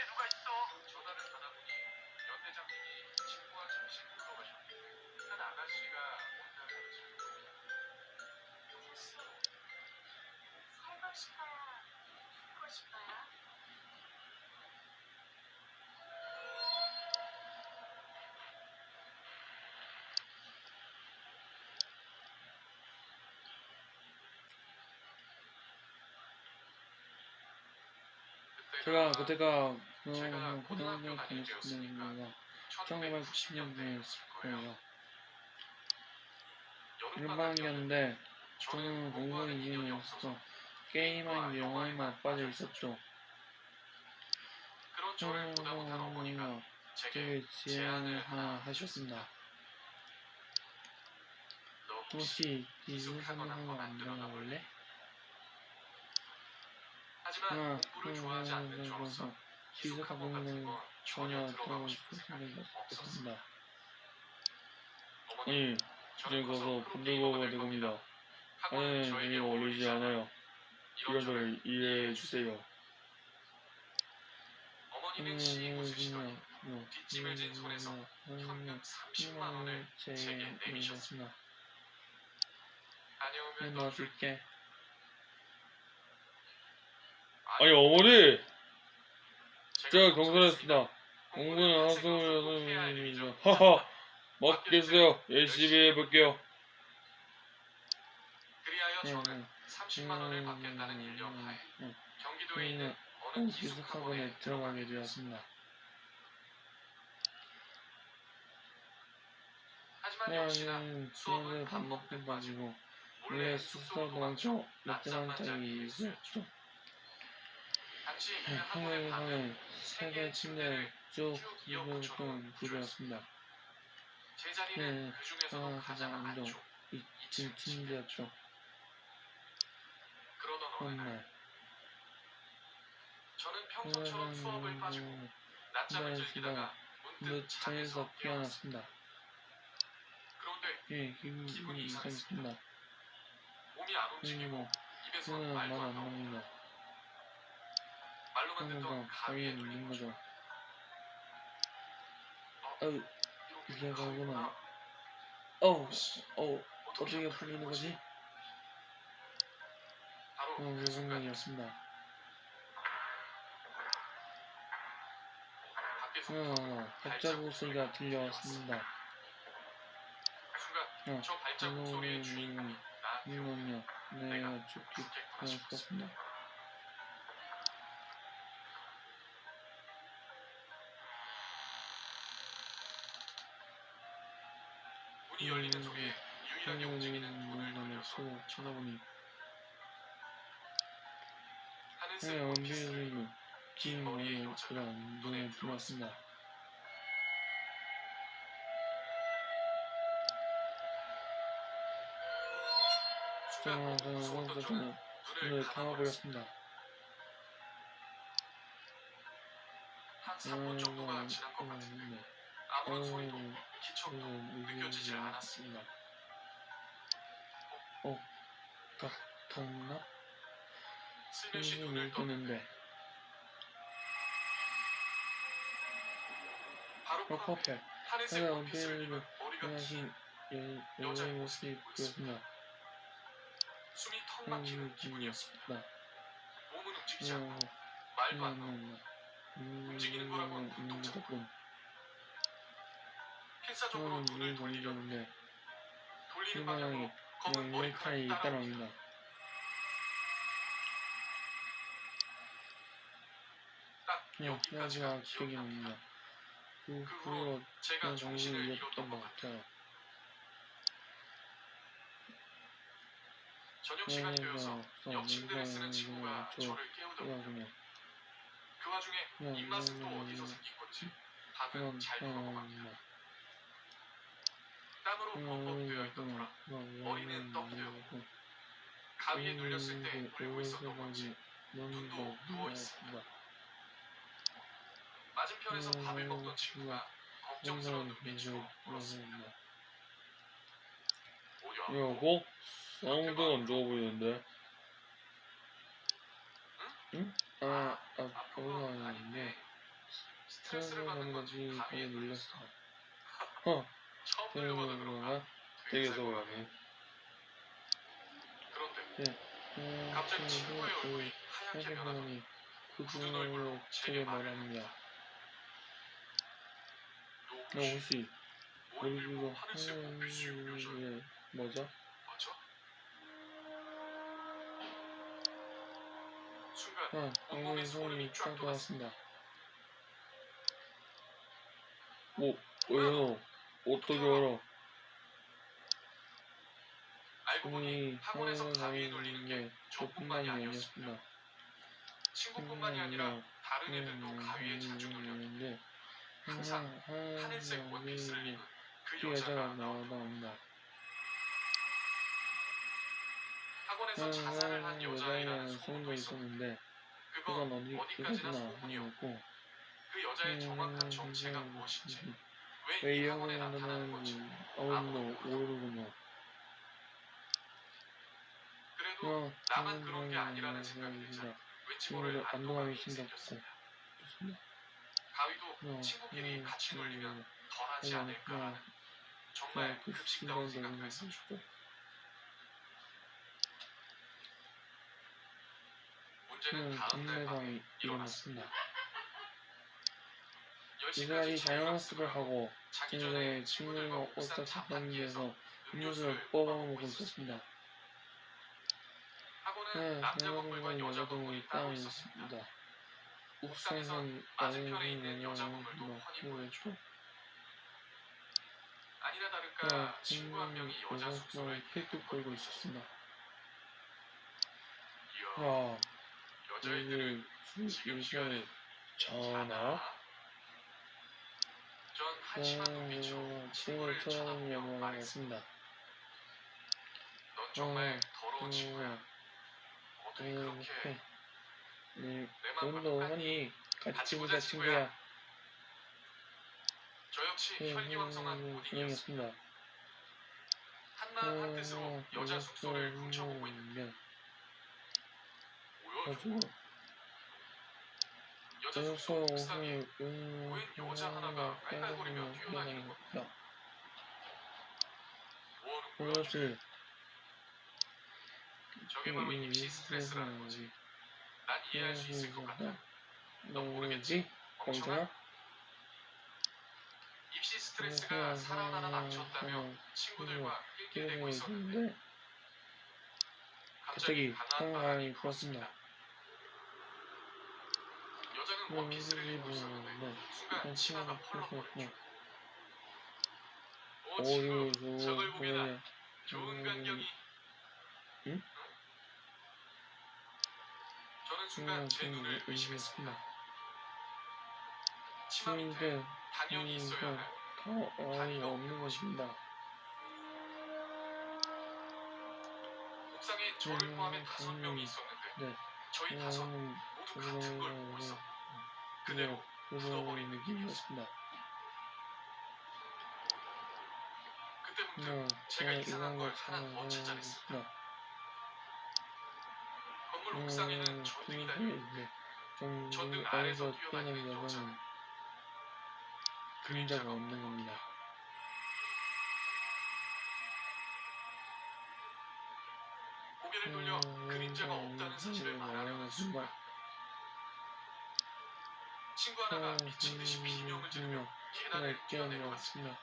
안에 누가 있어? 전화를 받아보니 연 대장님이 친구와 잠시 놀러 가셨길래 한 아가씨가 지금 혹시 살고 싶어요? 죽고 싶어요? 제가 그때가 제가 어, 고등학교 다닐 때였습니다. 1990년대였을 거예요. 일반학년인데 저는 공부에 인연이 없어서 게임만 영화에만 빠져 있었죠. 그런 저를 보다 못한 어머니가 어머니가 제게 되게 제안을 하나 하셨습니다. 너 혹시 한번 안 들어볼래? 하지만 공부를 좋아하지 않는 저로서 건 전혀. 어머니 아니, 저는 가서 분들보가 될 겁니다. 아니, 전혀 어울리지 않아요. 이런 걸 이해해 주세요. 어머니는 씩 웃으시더니 뒷짐을 진 손에서 현금 30만 원을 제게 내미셨습니다. 네, 다녀오면 너 넣어줄게. 아니, 어머니! 제가 경선했습니다. 공부는 하수입니다. 하하! 맞겠어요. 열심히 해볼게요. 그리하여 네, 저는 네. 30만 원을 받겠다는 일념하에 음, 경기도에 있는 어느 기숙학원에 들어가게 되었습니다. 하지만 역시나 수업은 밥밥 먹고 빠지고 원래 숙소 도망쳐 자기 자기 일 가면 세개 침대를 쭉 구조였습니다. 제 자리는 네, 아, 가장. 안쪽 2층 침대였죠. 그러던 어느 날 그날 저는 평소처럼 수업을 빠지고 낮잠을 즐기다가 문득 잠에서 깨어났습니다. 그런데 예, 기분이 이상했습니다. 몸이 안 움직이고 그리고 입에서 말도 안 나옵니다. 가위에 가위에 눌린 눌린 거죠. 어, 어우, 이게. 가구나. 어우, 혹시 어우, 어떻게 풀리는 거지? 어, 그그 순간 순간이었습니다. 어, 발자국 소리가 들려왔습니다. 순간 어, 나한테 이놈이요. 죽기 죽겠구나 싶었습니다. 이 열리는 소리에 유일하게 음, 움직이는 눈을 돌려서 쏘고 쳐다보니 하늘색 해 원피스 원피스를 긴 머리에 여자가 눈에 들어왔습니다. 저는 원서 저는 눈을 감아버렸습니다. 한 3분 정도가 지난 것 같은데 음, 아무런 소리도 음, 기척도 저는 느껴지질 않았습니다. 어, 같았나? 슬며시 눈을 눈을 떴는데 뜨는데 바로 어, 커피 하늘색 하얀 원피스를 입은 머리가 긴 여- 여자의 모습이 보였습니다. 숨이 턱 음, 막히는 기분이었습니다. 몸은 움직이지 않고 어, 말도 안 나오고 음, 음, 움직이는 거라고는. 눈동 필사적으로 저는 눈을 눈을 돌리려 돌리려는데 돌리는 방향으로 희망이 검은 머리카락이 따라옵니다. 그냥 여기까지가 여기가 기억이 납니다. 그 그 후로 제가 정신을 잃었던 것것 같아요. 저녁 시간이 되어서 그래서 옆 침대를 쓰는 친구가 저 저를 깨우더군요. 그 와중에 입맛은 또 어디서 생긴 건지 밥은 잘 먹어갑니다. 땀으로 범벅되어 있던 그냥 터라 그냥 머리는 떡되었고 가위에 눌렸을 때 울고 있었던 건지 눈도 누워 있습니다. 맞은편에서 밥을 먹던 친구가 걱정스러운 눈빛으로 물었습니다. 어디 안 먹어? 여보, 아무도 안 좋아 보이는데. 응? 아, 아, 그건 건 아닌데. 스트레스를 받는 건지 감이 눌렸어. 눌렸어. 어, 처음 들려봐도 그런가? 되게 되게 서운하네. 서운하네. 그런데 음, 갑자기 친구의 그 얼굴이 하얗게 변하더니 사진관이 구두로 제게 말합니다. 너너 혹시 우리 들고 그거 하늘색 불빛이 우려져 하늘에 뭐죠? 맞아? 순간 어, 엉덩이 소름이 쫙 돋았습니다. 뭐, 왜요? 어떻게 알아? 알고 보니 학원에서 가위 눌리는 눌리는 게게 저뿐만이 저뿐만이 아니었습니다. 친구뿐만이 아니라 다른 애들도 가위에 자주 눌렸는데 항상 하늘색 원피스를 입은 그그 여자가 여자가 나온다. 학원에서 자살을 한 여자애라는 소문도 있었는데 그건 그건 어디 어디까지나 소문이었고 소문이었고 그 여자의 정확한 음, 정체가 음, 무엇인지 왜왜이이 학원에 나타나는 건지? 아무도 모르군요. 그래도 어, 나만 그런 게 아니라는 생각이 들자 왠지 모를 생겼습니다. 생겼고 가위도 어, 친구끼리 음, 같이 놀리면 음, 덜하지 음, 않을까라는 음, 정말 그 급식다운 너무 했었죠. 문제는 음, 다음 날 밤에 일어났습니다. 일어났습니다. 10시까지 이사이 자율학습을 자연학습을 하고 자기 전에 전에 친구들과 옥상 자판기에서 자판기에서 음료수를 뽑아먹고 있었습니다. 네, 남자 건물과 동물과 여자 여자 건물이 동물이 따로 있었습니다. 옥상에선 맞은편에 있는 여자 건물도 훤히 보였죠. 아니나 다를까 친구 한 명이 여자 숙소를 힐끗 걸고 있었습니다. 와, 여자애들은 지금 시간에? 전화? 쳐다보며 쳐다보며 말했습니다. 말했습니다. 넌 정말 어, 더러운 친구야. 어떻게 그렇게 네, 오늘도 하니? 같이 보자 친구야. 저 역시 네, 혈기왕성한 음. 오딘이었습니다. 한마음 한뜻으로 어, 여자 어, 숙소를 어, 훔쳐보고 있는데 뭐야 저거? 가지고 여자 숙소 그래서 옥상에 음, 웬 여자 하나가 깔깔거리며 뛰어다니는 겁니다. 뭐하는 거야? 그렇지. 저게 바로 입시 스트레스라는 거지. 난 이해할 수 있을 것 같다. 너 모르겠지? 멍청아? 입시 스트레스가 하나 망쳤다며 친구들과 낄낄대고 있었는데 갑자기 강한 바람이 불었습니다. 있었는데 순간 치마가 펄럭거렸죠. 오 친구, 어유 저걸 저 좋은 간경이. 응? 저는 순간 제 눈을 의심했습니다. 치마 밑에 친구들 당연히 있어야 할더 어이 없는 것입니다. 옥상에 저를 음, 포함해 다섯 음, 명이 있었는데 네. 저희 다섯 음, 모두 같은 걸 보고 음, 있었다. 그대로 묻어버린 느낌이었습니다. 그때 문득 네, 제가 이상한 걸 하나 더 찾아냈습니다. 네. 건물 음, 옥상에는 전등이 달려 있는데 전 전등 아래서 뛰어다니는 여자는 그림자가 없는 겁니다. 고개를 돌려 음, 그림자가 음, 없다는 사실을 음, 말하려는 음, 순간 친구 하나가 미친 듯이 음, 비명을 지르며 음, 계단을 네, 뛰어내려갔습니다.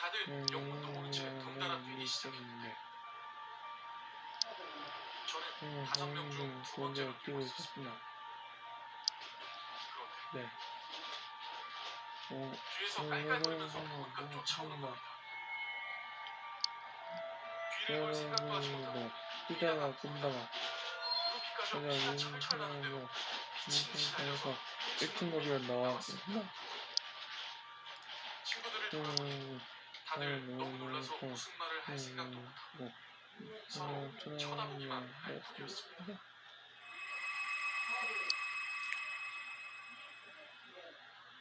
다들 음, 영문도 모른 채 덩달아 뛰기 시작했는데 시작했는데 저는 음, 다섯 명 중두 번째로 번째로 뛰고 있었습니다. 네. 어, 뒤에서 음, 깔깔거리면서 음, 뭔가 음, 쫓아오는 음, 겁니다. 뒤를 볼 생각도 하지 못하고 네. 뛰다가 꾼다가 듯이 달려서 방에서 1층 거리가 나왔습니다. 친구들을 돌아 음, 다들 음, 너무 놀라서 음, 무슨 말을 할 생각도 음, 못하고 서로 어, 쳐다보기만 할 네, 뿐이었습니다.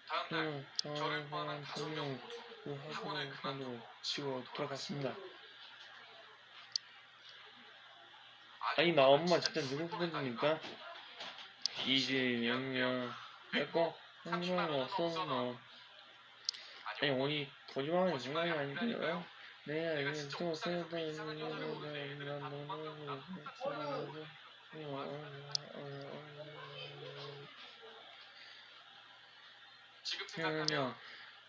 다음 날 음, 저를 포함한 음, 다섯 명 음, 모두 그 학원을 그만두고 집으로 돌아갔습니다. 아니 나 엄마 진짜 누구 보내주니까 이제 영영 내꺼 흥미가 없어 너 아니 오니 거짓말이 장난이 아니고요 내가 이제 또 세다 지금 태어나면 생각하면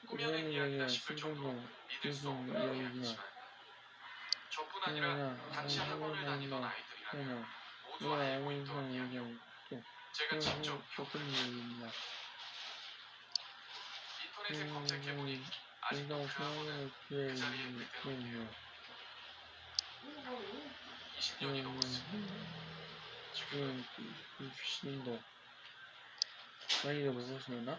꾸며낸 이야기다 싶을 정도로 믿을 수 없는 이야기지만 저뿐 아니라 당시 학원을 다니던 아이들 이라면 모두 알고 있던 이야기였고 제가 직접 조금 얘기입니다 인터넷에 검색해보니 아직도 그 생각을 그 자리에 그대로 기회해요 20년이 넘었습니다. 지금 지금 그 귀신도 많이도 먹었으나